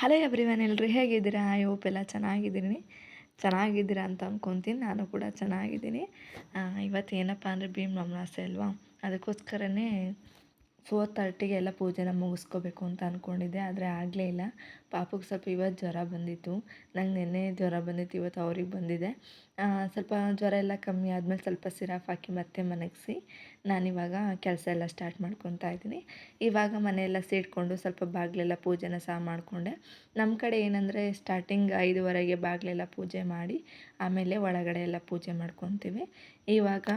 Hello everyone ಎಲ್ರಿ ಹೇಗಿದ್ದೀರಾ? I hope ಎಲ್ಲ ಚೆನ್ನಾಗಿದ್ದೀನಿ ಚೆನ್ನಾಗಿದ್ದೀರಾ ಅಂತ ಅಂದ್ಕೊತೀನಿ ನಾನು ಕೂಡ ಚೆನ್ನಾಗಿದ್ದೀನಿ. ಇವತ್ತು ಏನಪ್ಪ ಅಂದರೆ ಭೀಮ್ ಅಮಾವಾಸ್ಯೆ ಅಲ್ವಾ? ಅದಕ್ಕೋಸ್ಕರನೇ ಫೋರ್ ತರ್ಟಿಗೆ ಎಲ್ಲ ಪೂಜೆನ ಮುಗಿಸ್ಕೋಬೇಕು ಅಂತ ಅಂದ್ಕೊಂಡಿದ್ದೆ ಆದರೆ ಆಗಲೇ ಇಲ್ಲ. ಪಾಪಕ್ಕೆ ಸ್ವಲ್ಪ ಇವತ್ತು ಜ್ವರ ಬಂದಿತ್ತು. ನಂಗೆ ನಿನ್ನೆ ಜ್ವರ ಬಂದಿತ್ತು, ಇವತ್ತು ಅವ್ರಿಗೆ ಬಂದಿದೆ. ಸ್ವಲ್ಪ ಜ್ವರ ಎಲ್ಲ ಕಮ್ಮಿ ಆದಮೇಲೆ ಸ್ವಲ್ಪ ಸಿರಪ್ ಹಾಕಿ ಮತ್ತೆ ಮನಗಿಸಿ, ನಾನಿವಾಗ ಕೆಲಸ ಎಲ್ಲ ಸ್ಟಾರ್ಟ್ ಮಾಡ್ಕೊತಾ ಇದ್ದೀನಿ. ಇವಾಗ ಮನೆಯೆಲ್ಲ ಸೀಡ್ಕೊಂಡು ಸ್ವಲ್ಪ ಬಾಗಿಲೆಲ್ಲ ಪೂಜೆನ ಸಹ ಮಾಡಿಕೊಂಡೆ. ನಮ್ಮ ಕಡೆ ಏನಂದರೆ ಸ್ಟಾರ್ಟಿಂಗ್ ಐದುವರೆಗೆ ಬಾಗಿಲೆಲ್ಲ ಪೂಜೆ ಮಾಡಿ, ಆಮೇಲೆ ಒಳಗಡೆ ಎಲ್ಲ ಪೂಜೆ ಮಾಡ್ಕೊತೀವಿ. ಇವಾಗ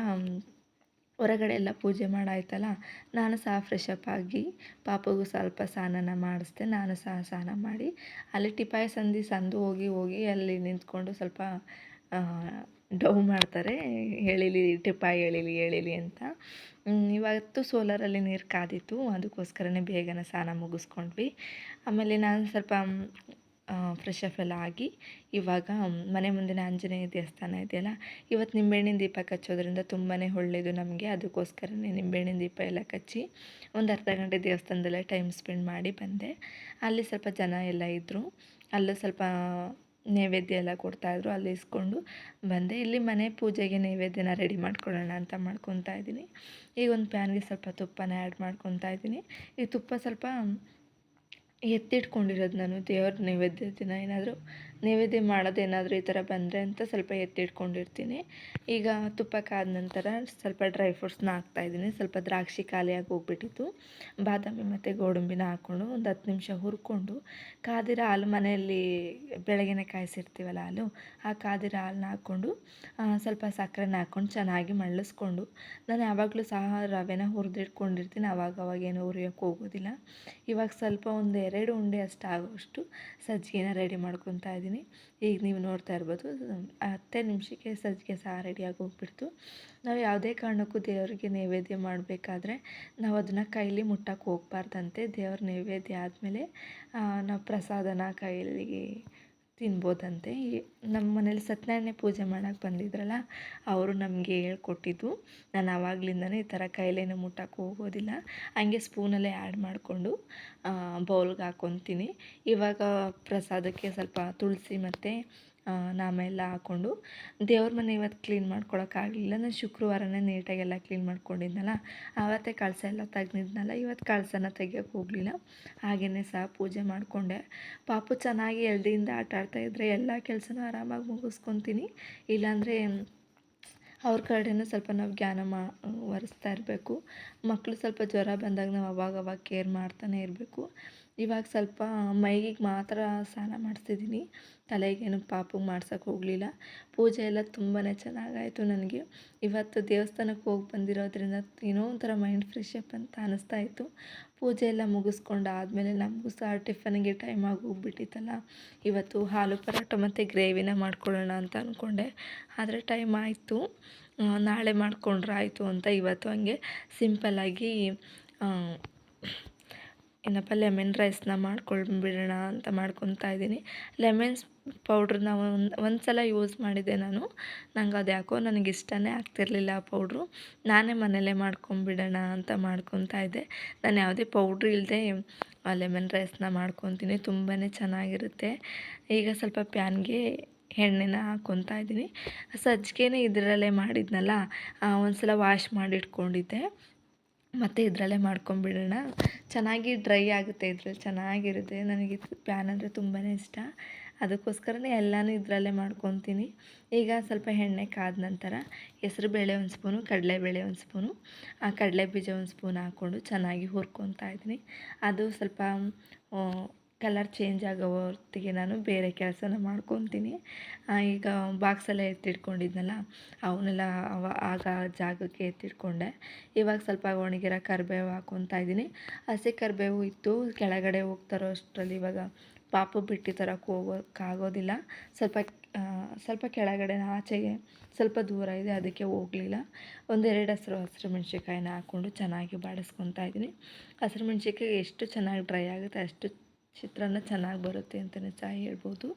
ಹೊರಗಡೆ ಎಲ್ಲ ಪೂಜೆ ಮಾಡಾಯ್ತಲ್ಲ, ನಾನು ಸಹ ಫ್ರೆಶ್ ಅಪ್ ಆಗಿ ಪಾಪಗೂ ಸ್ವಲ್ಪ ಸ್ನಾನ ಮಾಡಿಸ್ದೆ, ನಾನು ಸಹ ಸ್ನಾನ ಮಾಡಿ. ಅಲ್ಲಿ ಟಿಪಾಯಿ ಸಂದಿ ಸಂದು ಹೋಗಿ ಹೋಗಿ ಅಲ್ಲಿ ನಿಂತ್ಕೊಂಡು ಸ್ವಲ್ಪ ಡವ್ ಮಾಡ್ತಾರೆ, ಹೇಳಿಲಿ ಟಿಪಾಯಿ ಹೇಳಿಲಿ ಹೇಳಿಲಿ ಅಂತ. ಇವತ್ತು ಸೋಲಾರಲ್ಲಿ ನೀರು ಕಾದಿತ್ತು, ಅದಕ್ಕೋಸ್ಕರನೇ ಬೇಗನೆ ಸ್ನಾನ ಮುಗಿಸ್ಕೊಂಡ್ವಿ. ಆಮೇಲೆ ನಾನು ಸ್ವಲ್ಪ ಫ್ರೆಶ್ ಅಪ್ ಎಲ್ಲ ಆಗಿ ಇವಾಗ ಮನೆ ಮುಂದಿನ ಆಂಜನೇಯ ದೇವಸ್ಥಾನ ಇದೆಯಲ್ಲ, ಇವತ್ತು ನಿಂಬೆಹಣ್ಣಿನ ದೀಪ ಕಚ್ಚೋದ್ರಿಂದ ತುಂಬಾ ಒಳ್ಳೆಯದು ನಮಗೆ. ಅದಕ್ಕೋಸ್ಕರನೇ ನಿಂಬೆಹಣ್ಣಿನ ದೀಪ ಎಲ್ಲ ಕಚ್ಚಿ ಒಂದು ಅರ್ಧ ಗಂಟೆ ದೇವಸ್ಥಾನದಲ್ಲೇ ಟೈಮ್ ಸ್ಪೆಂಡ್ ಮಾಡಿ ಬಂದೆ. ಅಲ್ಲಿ ಸ್ವಲ್ಪ ಜನ ಎಲ್ಲ ಇದ್ದರು ಅಲ್ಲೂ ಸ್ವಲ್ಪ ನೈವೇದ್ಯ ಎಲ್ಲ ಕೊಡ್ತಾಯಿದ್ರು ಅಲ್ಲಿ ಇಸ್ಕೊಂಡು ಬಂದೆ. ಇಲ್ಲಿ ಮನೆ ಪೂಜೆಗೆ ನೈವೇದ್ಯನ ರೆಡಿ ಮಾಡ್ಕೊಳ್ಳೋಣ ಅಂತ ಮಾಡ್ಕೊತಾ ಇದ್ದೀನಿ. ಈಗ ಒಂದು ಪ್ಯಾನ್ಗೆ ಸ್ವಲ್ಪ ತುಪ್ಪನ ಆ್ಯಡ್ ಮಾಡ್ಕೊತಾ ಇದ್ದೀನಿ. ಈ ತುಪ್ಪ ಸ್ವಲ್ಪ ಎತ್ತಿಟ್ಕೊಂಡಿರೋದು ನಾನು ದೇವ್ರ ನೈವೇದ್ಯ ದಿನ ಏನಾದರೂ ನೈವೇದ್ಯ ಮಾಡೋದೇನಾದರೂ ಈ ಥರ ಬಂದರೆ ಅಂತ ಸ್ವಲ್ಪ ಎತ್ತಿಟ್ಕೊಂಡಿರ್ತೀನಿ. ಈಗ ತುಪ್ಪ ಕಾದ ನಂತರ ಸ್ವಲ್ಪ ಡ್ರೈ ಫ್ರೂಟ್ಸ್ನ ಹಾಕ್ತಾಯಿದ್ದೀನಿ ಸ್ವಲ್ಪ ದ್ರಾಕ್ಷಿ ಖಾಲಿಯಾಗಿ ಹೋಗ್ಬಿಟ್ಟಿತ್ತು. ಬಾದಾಮಿ ಮತ್ತು ಗೋಡಂಬಿನ ಹಾಕ್ಕೊಂಡು ಒಂದು ಹತ್ತು ನಿಮಿಷ ಹುರ್ಕೊಂಡು ಕಾದಿರೋ ಹಾಲು ಮನೆಯಲ್ಲಿ ಬೆಳಗ್ಗೆನೆ ಕಾಯಿಸಿರ್ತೀವಲ್ಲ ಹಾಲು, ಆ ಕಾದಿರೋ ಹಾಲನ್ನ ಹಾಕ್ಕೊಂಡು ಸ್ವಲ್ಪ ಸಕ್ಕರೆನ ಹಾಕ್ಕೊಂಡು ಚೆನ್ನಾಗಿ ಮಳ್ಳಿಸ್ಕೊಂಡು, ನಾನು ಯಾವಾಗಲೂ ಸಹ ರವೆನ ಹುರಿದಿಟ್ಕೊಂಡಿರ್ತೀನಿ. ಅವಾಗ ಅವಾಗೇನು ಹುರಿಯೋಕ್ಕೆ ಹೋಗೋದಿಲ್ಲ. ಇವಾಗ ಸ್ವಲ್ಪ ಒಂದು ಎರಡು ಉಂಡೆ ಅಷ್ಟು ಆಗೋಷ್ಟು ಸಜ್ಜಿಗೆನ ರೆಡಿ ಮಾಡ್ಕೊತಾ ಇದ್ದೀನಿ. ಈಗ ನೀವು ನೋಡ್ತಾ ಇರ್ಬೋದು, ಹತ್ತೇ ನಿಮಿಷಕ್ಕೆ ಸಜ್ಜಿಗೆ ಸಹ ರೆಡಿಯಾಗಿ ಹೋಗ್ಬಿಡ್ತು. ನಾವು ಯಾವುದೇ ಕಾರಣಕ್ಕೂ ದೇವರಿಗೆ ನೈವೇದ್ಯ ಮಾಡಬೇಕಾದ್ರೆ ನಾವು ಅದನ್ನು ಕೈಲಿ ಮುಟ್ಟಕ್ಕೆ ಹೋಗ್ಬಾರ್ದಂತೆ ದೇವ್ರ ನೈವೇದ್ಯ ಆದಮೇಲೆ ನಾವು ಪ್ರಸಾದನ ಕೈಲಿ ತಿನ್ಬೋದಂತೆ. ನಮ್ಮ ಮನೇಲಿ ಸತ್ಯನಾರಾಯಣ ಪೂಜೆ ಮಾಡೋಕ್ಕೆ ಬಂದಿದ್ರಲ್ಲ, ಅವರು ನಮಗೆ ಹೇಳ್ಕೊಟ್ಟಿದ್ದು, ನಾನು ಆವಾಗಲಿಂದನೇ ಈ ಥರ ಕೈಲೇನು ಮುಟ್ಟಕ್ಕೆ ಹೋಗೋದಿಲ್ಲ. ಹಂಗೆ ಸ್ಪೂನಲ್ಲೇ ಆ್ಯಡ್ ಮಾಡಿಕೊಂಡು ಬೌಲ್ಗೆ ಹಾಕ್ಕೊತೀನಿ. ಇವಾಗ ಪ್ರಸಾದಕ್ಕೆ ಸ್ವಲ್ಪ ತುಳಸಿ ಮತ್ತು ನಾಮ ಎಲ್ಲ ಹಾಕ್ಕೊಂಡು ದೇವ್ರ ಮನೆ ಇವತ್ತು ಕ್ಲೀನ್ ಮಾಡ್ಕೊಳೋಕ್ಕಾಗಲಿಲ್ಲ ನಾನು ಶುಕ್ರವಾರನೇ ನೀಟಾಗೆಲ್ಲ ಕ್ಲೀನ್ ಮಾಡ್ಕೊಂಡಿದ್ನಲ್ಲ ಆವತ್ತೇ ಕಳಸ ಎಲ್ಲ ತೆಗ್ದಿದ್ನಲ್ಲ ಇವತ್ತು ಕಳಸನ ತೆಗಿಯೋಕೆ ಹೋಗಲಿಲ್ಲ. ಹಾಗೆಯೇ ಸಹ ಪೂಜೆ ಮಾಡಿಕೊಂಡೆ. ಪಾಪು ಚೆನ್ನಾಗಿ ಎಲ್ದಿಯಿಂದ ಆಟ ಆಡ್ತಾಯಿದ್ರೆ ಎಲ್ಲ ಕೆಲಸನೂ ಆರಾಮಾಗಿ ಮುಗಿಸ್ಕೊತೀನಿ. ಇಲ್ಲಾಂದರೆ ಅವ್ರ ಕಡೆಯೂ ಸ್ವಲ್ಪ ನಾವು ಜ್ಞಾನ ಮಾ ಒರೆಸ್ತಾ ಇರಬೇಕು. ಮಕ್ಕಳು ಸ್ವಲ್ಪ ಜ್ವರ ಬಂದಾಗ ನಾವು ಅವಾಗ ಅವಾಗ ಕೇರ್ ಮಾಡ್ತಾನೆ ಇರಬೇಕು. ಇವಾಗ ಸ್ವಲ್ಪ ಮೈಗೆ ಮಾತ್ರ ಸ್ನಾನ ಮಾಡಿಸ್ತಿದ್ದೀನಿ ತಲೆಗೇನು ಪಾಪಗೆ ಮಾಡ್ಸೋಕೆ ಹೋಗಲಿಲ್ಲ. ಪೂಜೆ ಎಲ್ಲ ತುಂಬಾ ಚೆನ್ನಾಗಾಯಿತು ನನಗೆ. ಇವತ್ತು ದೇವಸ್ಥಾನಕ್ಕೆ ಹೋಗಿ ಬಂದಿರೋದ್ರಿಂದ ಏನೋ ಒಂಥರ ಮೈಂಡ್ ಫ್ರೆಶ್ ಅಪ್ ಅಂತ ಅನ್ನಿಸ್ತಾ ಇತ್ತು. ಪೂಜೆ ಎಲ್ಲ ಮುಗಿಸ್ಕೊಂಡು ಆದಮೇಲೆ ನಮಗೂ ಸಹ ಟಿಫನ್ಗೆ ಟೈಮ್ ಹೋಗ್ಬಿಟ್ಟಿತ್ತಲ್ಲ. ಇವತ್ತು ಹಾಲು ಪರೋಟ ಮತ್ತು ಗ್ರೇವಿನ ಮಾಡ್ಕೊಳ್ಳೋಣ ಅಂತ ಅಂದ್ಕೊಂಡೆ ಆದರೆ ಟೈಮ್ ಆಯಿತು. ನಾಳೆ ಮಾಡಿಕೊಂಡ್ರೆ ಆಯಿತು ಅಂತ ಇವತ್ತು ಹಂಗೆ ಸಿಂಪಲ್ಲಾಗಿ ಏನಪ್ಪ ಲೆಮನ್ ರೈಸ್ನ ಮಾಡ್ಕೊಂಡ್ಬಿಡೋಣ ಅಂತ ಮಾಡ್ಕೊತಾ ಇದ್ದೀನಿ. ಲೆಮನ್ಸ್ ಪೌಡ್ರನ್ನ ಒಂದು ಒಂದು ಸಲ ಯೂಸ್ ಮಾಡಿದೆ ನಾನು. ನಂಗೆ ಅದು ಯಾಕೋ ನನಗೆ ಇಷ್ಟನೇ ಆಗ್ತಿರಲಿಲ್ಲ ಆ ಪೌಡ್ರು ನಾನೇ ಮನೆಯಲ್ಲೇ ಮಾಡ್ಕೊಂಬಿಡೋಣ ಅಂತ ಮಾಡ್ಕೊತಾ ಇದ್ದೆ. ನಾನು ಯಾವುದೇ ಪೌಡ್ರ್ ಇಲ್ಲದೆ ಲೆಮನ್ ರೈಸ್ನ ಮಾಡ್ಕೊತೀನಿ. ತುಂಬಾ ಚೆನ್ನಾಗಿರುತ್ತೆ. ಈಗ ಸ್ವಲ್ಪ ಪ್ಯಾನ್ಗೆ ಎಣ್ಣೆನ ಹಾಕ್ಕೊತಾ ಇದ್ದೀನಿ. ಸಜ್ಜಿಗೆನೇ ಇದರಲ್ಲೇ ಮಾಡಿದ್ನಲ್ಲ ಒಂದು ಸಲ ವಾಶ್ ಮಾಡಿ ಇಟ್ಕೊಂಡಿದ್ದೆ ಮತ್ತು ಇದರಲ್ಲೇ ಮಾಡ್ಕೊಂಬಿಡೋಣ. ಚೆನ್ನಾಗಿ ಡ್ರೈ ಆಗುತ್ತೆ ಇದರಲ್ಲಿ, ಚೆನ್ನಾಗಿರುತ್ತೆ. ನನಗೆ ಪ್ಯಾನ್ ಅಂದರೆ ತುಂಬಾ ಇಷ್ಟ. ಅದಕ್ಕೋಸ್ಕರನೇ ಎಲ್ಲನೂ ಇದರಲ್ಲೇ ಮಾಡ್ಕೊತೀನಿ. ಈಗ ಸ್ವಲ್ಪ ಎಣ್ಣೆ ಕಾದ ನಂತರ ಹೆಸ್ರುಬೇಳೆ ಒಂದು ಸ್ಪೂನು ಕಡಲೆಬೇಳೆ ಒಂದು ಸ್ಪೂನು ಆ ಕಡಲೆ ಬೀಜ ಒಂದು ಸ್ಪೂನ್ ಹಾಕ್ಕೊಂಡು ಚೆನ್ನಾಗಿ ಹುರ್ಕೊತಾ ಇದ್ದೀನಿ. ಅದು ಸ್ವಲ್ಪ ಕಲರ್ ಚೇಂಜ್ ಆಗೋ ಹೊತ್ತಿಗೆ ನಾನು ಬೇರೆ ಕೆಲಸನ ಮಾಡ್ಕೊತೀನಿ. ಈಗ ಬಾಕ್ಸೆಲ್ಲ ಎತ್ತಿಟ್ಕೊಂಡಿದ್ನಲ್ಲ, ಅವನ್ನೆಲ್ಲ ಅವ ಆಗ ಜಾಗಕ್ಕೆ ಎತ್ತಿಟ್ಕೊಂಡೆ. ಇವಾಗ ಸ್ವಲ್ಪ ಒಣಗಿರೋ ಕರಿಬೇವು ಹಾಕ್ಕೊತಾ ಇದ್ದೀನಿ. ಹಸಿ ಕರಿಬೇವು ಇತ್ತು, ಕೆಳಗಡೆ ಹೋಗ್ತಾರೋ ಅಷ್ಟರಲ್ಲಿ ಇವಾಗ ಪಾಪ ಬಿಟ್ಟು ತರಕ್ಕೆ ಹೋಗೋಕ್ಕಾಗೋದಿಲ್ಲ. ಸ್ವಲ್ಪ ಸ್ವಲ್ಪ ಕೆಳಗಡೆ ಆಚೆಗೆ ಸ್ವಲ್ಪ ದೂರ ಇದೆ, ಅದಕ್ಕೆ ಹೋಗಲಿಲ್ಲ. ಒಂದೆರಡು ಹಸಿರು ಹಸಿರು ಮೆಣ್ಸಿನ್ಕಾಯಿನ ಹಾಕ್ಕೊಂಡು ಚೆನ್ನಾಗಿ ಬಾಡಿಸ್ಕೊತಾ ಇದ್ದೀನಿ. ಹಸಿರು ಮೆಣ್ಸಿನ್ಕಾಯಿ ಎಷ್ಟು ಚೆನ್ನಾಗಿ ಡ್ರೈ ಆಗುತ್ತೆ ಅಷ್ಟು ಚಿತ್ರಾನ್ನ ಚೆನ್ನಾಗಿ ಬರುತ್ತೆ ಅಂತಲೇ ಸಹ ಹೇಳ್ಬೋದು.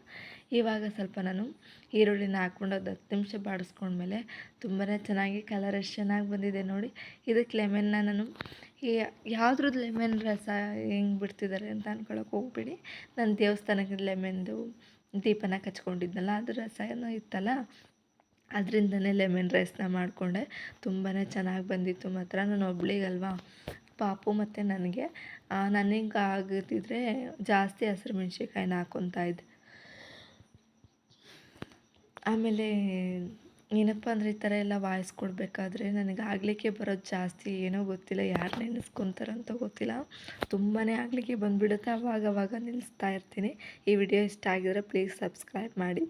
ಇವಾಗ ಸ್ವಲ್ಪ ನಾನು ಈರುಳ್ಳಿನ ಹಾಕ್ಕೊಂಡು ಅದು ಹತ್ತು ನಿಮಿಷ ಬಾಡಿಸ್ಕೊಂಡ್ಮೇಲೆ ತುಂಬಾ ಚೆನ್ನಾಗಿ ಕಲರ್ ಎಷ್ಟು ಚೆನ್ನಾಗಿ ಬಂದಿದೆ ನೋಡಿ. ಇದಕ್ಕೆ ಲೆಮೆನ್ನ ನಾನು ಯಾವ್ದ್ರದ್ದು ಲೆಮನ್ ರಸ ಹೆಂಗೆ ಬಿಡ್ತಿದ್ದಾರೆ ಅಂತ ಅನ್ಕೊಳೋಕೆ ಹೋಗ್ಬೇಡಿ. ನಾನು ದೇವಸ್ಥಾನಕ್ಕೆ ಲೆಮೆನ್ದು ದೀಪನ ಕಚ್ಕೊಂಡಿದ್ನಲ್ಲ ಅದು ರಸ ಏನೋ ಇತ್ತಲ್ಲ, ಅದರಿಂದನೇ ಲೆಮನ್ ರೈಸ್ನ ಮಾಡಿಕೊಂಡೆ. ತುಂಬಾ ಚೆನ್ನಾಗಿ ಬಂದಿತ್ತು ಮಾತ್ರ. ನಾನು ಒಬ್ಳಿಗಲ್ವಾ ಪಾಪು ಮತ್ತು ನನಗೆ. ನನಗೆ ಆಗದಿದ್ದರೆ ಜಾಸ್ತಿ ಹಸಿರು ಮೆಣ್ಸಿನ್ಕಾಯಿನ ಹಾಕ್ಕೊತಾ ಇದ್ದೆ. ಆಮೇಲೆ ಏನಪ್ಪ ಅಂದರೆ ಈ ಥರ ಎಲ್ಲ ವಾಯ್ಸ್ ಕೊಡಬೇಕಾದ್ರೆ ನನಗೆ ಆಗಲಿಕ್ಕೆ ಬರೋದು ಜಾಸ್ತಿ ಏನೋ ಗೊತ್ತಿಲ್ಲ, ಯಾರು ನೆನೆಸ್ಕೊತಾರಂತ ಗೊತ್ತಿಲ್ಲ. ತುಂಬಾ ಆಗಲಿಕ್ಕೆ ಬಂದುಬಿಡುತ್ತೆ ಅವಾಗ ಅವಾಗ ನಿಲ್ಲಿಸ್ತಾ ಇರ್ತೀನಿ. ಈ ವಿಡಿಯೋ ಇಷ್ಟ ಆಗಿದ್ರೆ ಪ್ಲೀಸ್ ಸಬ್ಸ್ಕ್ರೈಬ್ ಮಾಡಿ.